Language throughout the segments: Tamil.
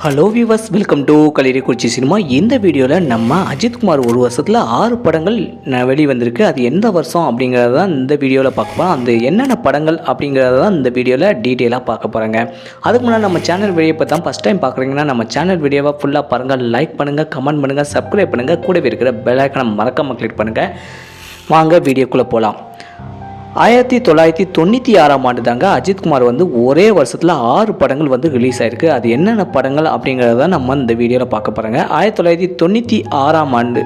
Hello viewers welcome to Kalirikkurichi cinema இந்த வீடியோவில் நம்ம அஜித்குமார் ஒரு வருஷத்தில் ஆறு படங்கள் ந- வெளிவந்திருக்கு. அது எந்த வருஷம் அப்படிங்கிறத தான் இந்த வீடியோவில் பார்க்க போகிறோம் அந்த என்னென்ன படங்கள் அப்படிங்கிறத தான் இந்த வீடியோவில் டீட்டெயிலாக பார்க்க போகிறாங்க அதுக்கு முன்னாடி நம்ம சேனல் வீடியோ இப்போ தான் ஃபஸ்ட் டைம் பார்க்குறீங்கன்னா நம்ம சேனல் வீடியோவை ஃபுல்லாக பாருங்கள் லைக் பண்ணுங்கள் கமெண்ட் பண்ணுங்கள் சப்ஸ்கிரைப் பண்ணுங்கள் கூடவே இருக்கிற பெல் ஐக்கனை மறக்காமல் கிளிக் பண்ணுங்கள் வாங்க வீடியோக்குள்ளே போகலாம் ஆயிரத்தி தொள்ளாயிரத்தி தொண்ணூற்றி ஆறாம் ஆண்டு தாங்க அஜித்குமார் வந்து ஒரே வருஷத்தில் ஆறு படங்கள் வந்து ரிலீஸ் ஆயிருக்கு. அது என்னென்ன படங்கள் அப்படிங்கிறத நம்ம இந்த வீடியோவில் பார்க்க போகிறோங்க ஆயிரத்தி தொள்ளாயிரத்தி தொண்ணூற்றி ஆறாம் ஆண்டு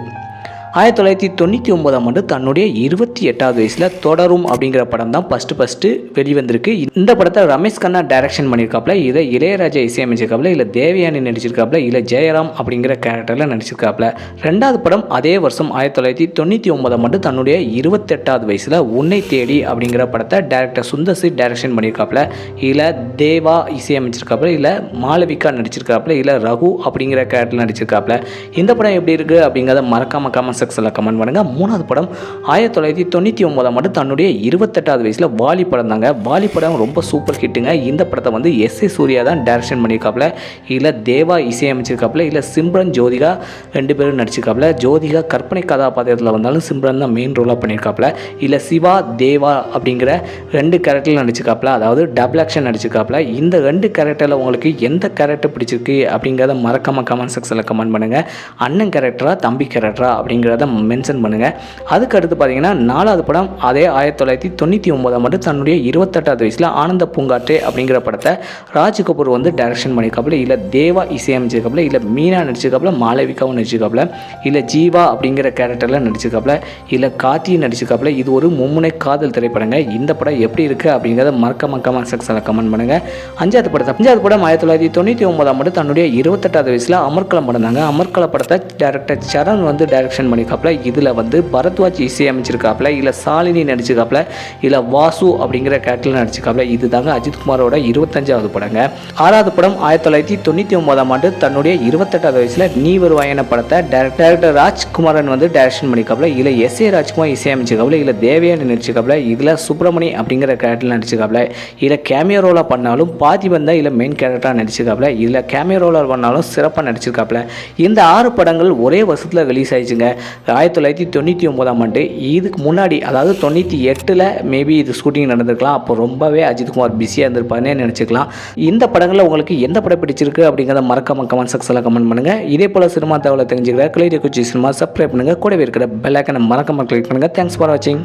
ஆயிரத்தி தொள்ளாயிரத்தி தொண்ணூற்றி ஒன்பதாம் ஆண்டு தன்னுடைய இருபத்தி எட்டாவது வயசில் தொடரும் அப்படிங்கிற படம் தான் ஃபஸ்ட்டு ஃபஸ்ட்டு வெளிவந்திருக்கு. இந்த படத்தை ரமேஷ் கண்ணா டைரக்ஷன் பண்ணியிருக்காப்புல இதை இளையராஜா இசையமைச்சிருக்காப்புல இல்லை தேவயானி நடிச்சிருக்காப்புல இல்லை ஜெயராம் அப்படிங்கிற கேரக்டரில் நடிச்சிருக்காப்புல. ரெண்டாவது படம் அதே வருஷம் ஆயிரத்தி தொள்ளாயிரத்தி தொண்ணூற்றி ஒன்பதாம் ஆண்டு தன்னுடைய இருபத்தெட்டாவது வயசில் உன்னை தேடி அப்படிங்கிற படத்தை டேரக்டர் சுந்தர்சி டைரக்ஷன் பண்ணியிருக்காப்ல இல்லை தேவா இசையமைச்சிருக்காப்புல இல்லை மாளவிகா நடிச்சிருக்காப்புல இல்லை ரகு அப்படிங்கிற கேரக்டர் நடிச்சிருக்காப்புல. இந்த படம் எப்படி இருக்குது அப்படிங்கிறத மறக்காம கமெண்ட்ஸ் செக்ஷனில் கமெண்ட் பண்ணுங்கள் மூணாவது படம் ஆயிரத்தி தொள்ளாயிரத்தி தொண்ணூற்றி ஒன்பதாம் ஆண்டு தன்னுடைய இருபத்தெட்டாவது வயசில் வாலி படம் தாங்க. வாலி படம் ரொம்ப சூப்பர் ஹிட்டுங்க இந்த படத்தை வந்து எஸ் ஏ சூர்யா தான் டேரக்ஷன் பண்ணியிருக்காப்புல. இல்லை தேவா இசையமைச்சிருக்காப்புல. இல்லை சிம்ரன் ஜோதிகா ரெண்டு பேரும் நடிச்சிருக்காப்புல. ஜோதிகா கற்பனை கதாபாத்திரத்தில் வந்தாலும் சிம்ரன் தான் மெயின் ரோலாக பண்ணியிருக்காப்புல. இல்லை சிவா தேவா அப்படிங்கிற ரெண்டு கேரக்டரில் நடிச்சிருக்காப்புல. அதாவது டபுள் ஆக்ஷன் நடிச்சிருக்காப்புல. இந்த ரெண்டு கேரக்டரில் உங்களுக்கு எந்த கேரக்டர் பிடிச்சிருக்கு அப்படிங்கிறத மறக்காமல் கமெண்ட் செக்ஷனில் கமெண்ட் பண்ணுங்கள் அண்ணன் கேரக்டரா தம்பி கேரக்டரா அப்படிங்கிறத மென்ஷன் பண்ணுங்கள் அதுக்கு அடுத்து பார்த்தீங்கன்னா நாலாவது படம் அதே ஆயிரத்தி தொள்ளாயிரத்தி தொண்ணூற்றி ஒன்பதாம் ஆண்டு தன்னுடைய இருபத்தெட்டாவது வயசில் ஆனந்த பூங்காற்றே அப்படிங்கிற படத்தை ராஜ் கபூர் வந்து டைரக்ஷன் பண்ணியிருக்காப்புல இல்லை தேவா இசையமைச்சிருக்காப்புல இல்லை மீனா நடிச்சிருக்காப்புல மாளவிகாவும் நடிச்சிருக்காப்புல இல்லை ஜீவா அப்படிங்கிற கேரக்டரில் நடிச்சிருக்காப்புல இல்லை காத்தி நடிச்சிருக்காப்புல இது ஒரு மும்முனை காதல் திரைப்படங்க. இந்த படம் எப்படி இருக்குது அப்படிங்கிறத மறக்க கமெண்ட் செக்ஷனில் கமெண்ட் பண்ணுங்கள் அஞ்சாவது படத்தை அஞ்சாவது படம் ஆயிரத்தி தொள்ளாயிரத்தி தொண்ணூற்றி ஒன்பதாம் ஆண்டு தன்னுடைய இருபத்தெட்டாவது வயசில் அமர்கலம் படம் தாங்க. அமர்கல படத்தை டேரக்டர் சரண் வந்து டைரக்ஷன் பண்ணி பண்ணியிருக்காப்புல இதில் வந்து பரத்வாஜ் இசையமைச்சிருக்காப்புல இல்லை சாலினி நடிச்சிருக்காப்புல இல்லை வாசு அப்படிங்கிற கேரக்டரில் நடிச்சிருக்காப்புல இது தாங்க அஜித்குமாரோட இருபத்தஞ்சாவது படங்க. ஆறாவது படம் ஆயிரத்தி தொள்ளாயிரத்தி தொண்ணூற்றி ஒன்பதாம் ஆண்டு தன்னுடைய இருபத்தெட்டாவது வயசில் நீ வருவாயன படத்தை டேரக்டர் ராஜ்குமாரன் வந்து டைரக்ஷன் பண்ணியிருக்காப்புல இல்லை எஸ் ஏ ராஜ்குமார் இசையமைச்சிருக்காப்புல இல்லை தேவையான நடிச்சிருக்காப்புல இதில் சுப்பிரமணி அப்படிங்கிற கேரக்டரில் நடிச்சிருக்காப்புல இல்லை கேமியோ ரோலாக பண்ணாலும் பாதி வந்தால் இல்லை மெயின் கேரக்டராக நடிச்சிருக்காப்புல இல்லை கேமியோ ரோலாக பண்ணாலும் சிறப்பாக நடிச்சிருக்காப்புல. இந்த ஆறு படங்கள் ஒரே வருஷத்தில் ரிலீஸ் ஆயிடுச்சுங்க. ஆயிரத்தி தொள்ளாயிரத்தி தொண்ணூற்றி ஒம்போதாம் ஆண்டு இதுக்கு முன்னாடி அதாவது தொண்ணூற்றி எட்டில் மேபி இது ஷூட்டிங் நடந்திருக்கலாம். அப்போ ரொம்பவே அஜித்குமார் பிஸியாக இருந்திருப்பாருன்னே நினச்சிக்கலாம். இந்த படங்களில் உங்களுக்கு எந்த படம் பிடிச்சிருக்கு அப்படிங்கிறத மறக்காம கமெண்ட் செக்ஷனில் கமெண்ட் பண்ணுங்கள் இதே போல் சினிமா தகவலை தெரிஞ்சுக்கிற கிளியர் குச்சி சினிமா சப்ஸ்கிரைப் பண்ணுங்கள் கூடவே இருக்கிற பெல் ஐக்கனை மறக்காம கிளிக் பண்ணுங்கள் தேங்க்ஸ் ஃபார் வாட்சிங்